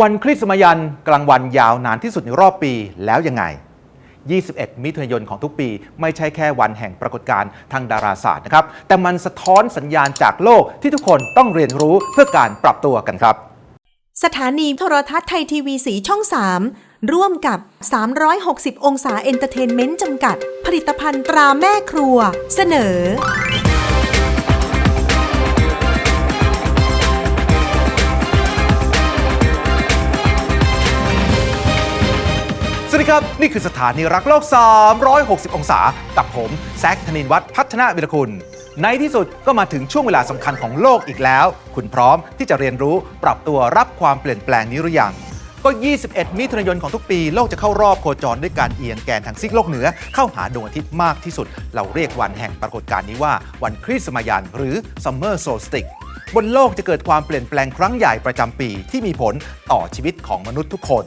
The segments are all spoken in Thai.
วันคริสต์มายันกลางวันยาวนานที่สุดในรอบปีแล้วยังไง 21 มิถุนายนของทุกปี ไม่ใช่แค่วันแห่งปรากฏการณ์ทางดาราศาสตร์นะครับ แต่มันสะท้อนสัญญาณจากโลกที่ทุกคนต้องเรียนรู้เพื่อการปรับตัวกันครับ สถานีโทรทัศน์ไทยทีวีสีช่อง 3 ร่วมกับ 360 องศาเอนเตอร์เทนเมนต์จำกัด ผลิตภัณฑ์ตราแม่ครัว เสนอ วัสดีครับ นี่คือสถานีรักโลก 360 องศา กับผมแซคธนินวัฒน์พัฒนาวิรคุณ ในที่สุดก็มาถึงช่วงเวลาสำคัญของโลกอีกแล้ว คุณพร้อมที่จะเรียนรู้ปรับตัวรับความเปลี่ยนแปลงนี้หรือยังก็ 21 มิถุนายนของทุกปี โลกจะเข้ารอบโคจรด้วยการเอียงแกนทางซีกโลกเหนือ เข้าหาดวงอาทิตย์มากที่สุด เราเรียกวันแห่งปรากฏการณ์นี้ว่าวันคริสต์มายันหรือ Summer Solstice บนโลกจะเกิดความเปลี่ยนแปลงครั้งใหญ่ประจำปีที่มีผลต่อชีวิตของมนุษย์ทุกคน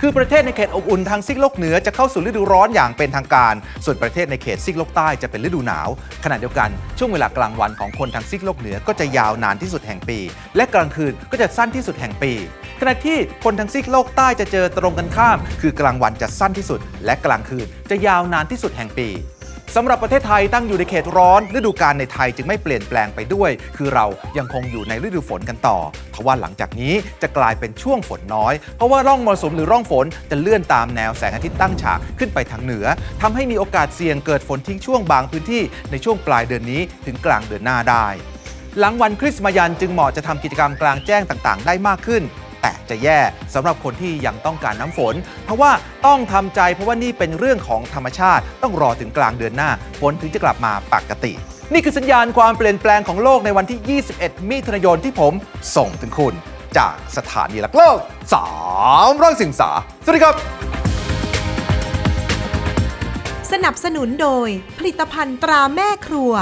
คือประเทศในเขตอบอุ่นทางซีกโลกเหนือจะเข้าสู่ฤดูร้อนอย่างเป็นทางการ ส่วนประเทศในเขตซีกโลกใต้จะเป็นฤดูหนาว ขณะเดียวกันช่วงเวลากลางวันของคนทางซีกโลกเหนือก็จะยาวนานที่สุดแห่งปี และกลางคืนก็จะสั้นที่สุดแห่งปี ขณะที่คนทางซีกโลกใต้จะเจอตรงกันข้าม คือกลางวันจะสั้นที่สุด และกลางคืนจะยาวนานที่สุดแห่งปี สำหรับประเทศไทยตั้งอยู่ในเขตร้อน ฤดูกาลในไทยจึงไม่เปลี่ยนแปลงไปด้วย คือเรายังคงอยู่ในฤดูฝนกันต่อทว่าหลังจากนี้จะกลายเป็นช่วงฝนน้อย เพราะว่าร่องมรสุมหรือร่องฝนจะเลื่อนตามแนวแสงอาทิตย์ตั้งฉากขึ้นไปทางเหนือทำให้มีโอกาสเสี่ยงเกิดฝนทิ้งช่วงบางพื้นที่ในช่วงปลายเดือนนี้ถึงกลางเดือนหน้าได้ หลังวันคริสต์มายันจึงเหมาะจะทำกิจกรรมกลางแจ้งต่างๆ ได้มากขึ้น แต่จะแย่สำหรับคนที่ยังต้องการน้ำฝน เพราะว่าต้องทำใจเพราะว่านี่เป็นเรื่องของธรรมชาติ ต้องรอถึงกลางเดือนหน้าฝนถึงจะกลับมาปกติ นี่คือสัญญาณความเปลี่ยนแปลงของโลกในวันที่ 21 มิถุนายนที่ผมส่งถึงคุณ จากสถานีหลักโลก300สิงสาสวัสดีครับ สนับสนุนโดยผลิตภัณฑ์ตราแม่ครัว